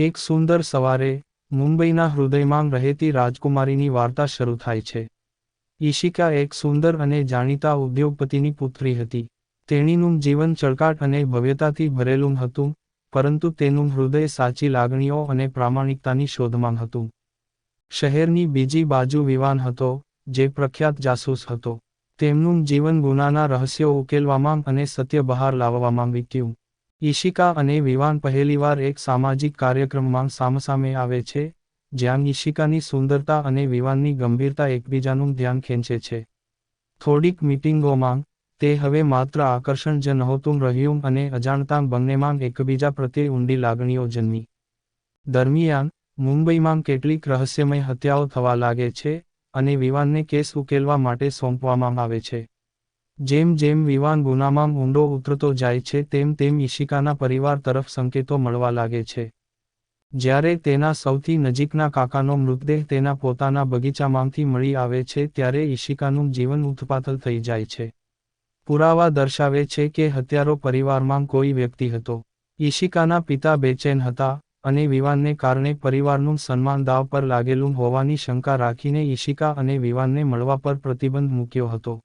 એક સુંદર સવારે મુંબઈના હૃદયમાં રહેતી રાજકુમારીની વાર્તા શરૂ થાય છે. ઈશિકા એક સુંદર અને જાણીતા ઉદ્યોગપતિની પુત્રી હતી. તેણીનું જીવન ચળકાટ અને ભવ્યતાથી ભરેલું હતું, પરંતુ તેનું હૃદય સાચી લાગણીઓ અને પ્રામાણિકતાની શોધમાં હતું. શહેરની બીજી બાજુ વિવાન હતો, જે પ્રખ્યાત જાસૂસ હતો. તેમનું જીવન ગુનાના રહસ્યો ઉકેલવામાં અને સત્ય બહાર લાવવામાં વીત્યું. ઈશિકા અને વિવાન પહેલીવાર એક સામાજિક કાર્યક્રમમાં સામસામે આવે છે, જ્યાં ઈશિકાની સુંદરતા અને વિવાનની ગંભીરતા એકબીજાનું ધ્યાન ખેંચે છે. થોડીક મિટિંગોમાં, તે હવે માત્ર આકર્ષણ જ નહોતું રહ્યું અને અજાણતા બંનેમાં એકબીજા પ્રત્યે ઊંડી લાગણીઓ જન્મી. દરમિયાન, મુંબઈમાં કેટલીક રહસ્યમય હત્યાઓ થવા લાગે છે અને વિવાનને કેસ ઉકેલવા માટે સોંપવામાં આવે છે. જેમ જેમ વિવાન ગુનામાં ઊંડો ઉતરતો જાય છે, તેમ તેમ ઈશિકાના પરિવાર તરફ સંકેતો મળવા લાગે છે. જ્યારે તેના સૌથી નજીકના કાકાનો મૃતદેહ તેના પોતાના બગીચામાંથી મળી આવે છે, ત્યારે ઈશિકાનું જીવન ઉથપાથલ થઈ જાય છે. પુરાવા દર્શાવે છે કે હત્યારો પરિવારમાં કોઈ વ્યક્તિ હતો. ઈશિકાના પિતા બેચેન હતા અને વિવાનને કારણે પરિવારનું સન્માન દાવ પર લાગેલું હોવાની શંકા રાખીને ઈશિકા અને વિવાનને મળવા પર પ્રતિબંધ મૂક્યો હતો.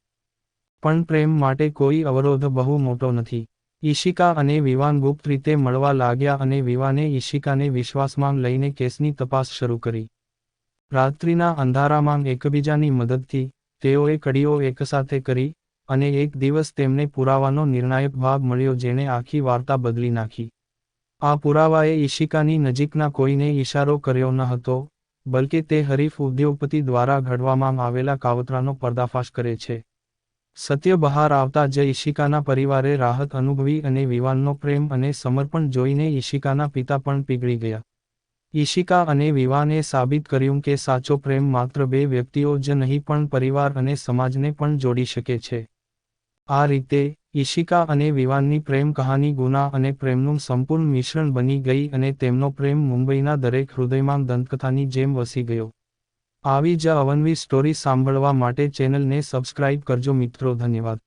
પણ પ્રેમ માટે કોઈ અવરોધ બહુ મોટો નથી. ઈશિકા અને વિવાન ગુપ્ત રીતે મળવા લાગ્યા અને વિવાને ઈશિકાને વિશ્વાસમાં લઈને કેસની તપાસ શરૂ કરી. રાત્રિના અંધારામાં એકબીજાની મદદથી તેઓએ કડીઓ એકસાથે કરી અને એક દિવસ તેમને પુરાવાનો નિર્ણાયક ભાગ મળ્યો જેણે આખી વાર્તા બદલી નાખી. આ પુરાવાએ ઈશિકાની નજીકના કોઈને ઈશારો કર્યો ન હતો, બલકે તે હરીફ ઉદ્યોગપતિ દ્વારા ઘડવામાં આવેલા કાવતરાનો પર્દાફાશ કરે છે. સત્ય બહાર આવતા જ ઈશિકાના પરિવારે રાહત અનુભવી અને વિવાનનો પ્રેમ અને સમર્પણ જોઈને ઈશિકાના પિતા પણ પીગળી ગયા. ઈશિકા અને વિવાને સાબિત કર્યું કે સાચો પ્રેમ માત્ર બે વ્યક્તિઓ જ નહીં પણ પરિવાર અને સમાજને પણ જોડી શકે છે. આ રીતે, ઈશિકા અને વિવાનની પ્રેમ કહાની ગુના અને પ્રેમનું સંપૂર્ણ મિશ્રણ બની ગઈ અને તેમનો પ્રેમ મુંબઈના દરેક હૃદયમાં દંતકથાની જેમ વસી ગયો. આવી જ અવનવી સ્ટોરી સાંભળવા માટે ચેનલને સબસ્ક્રાઇબ કરજો મિત્રો ધન્યવાદ.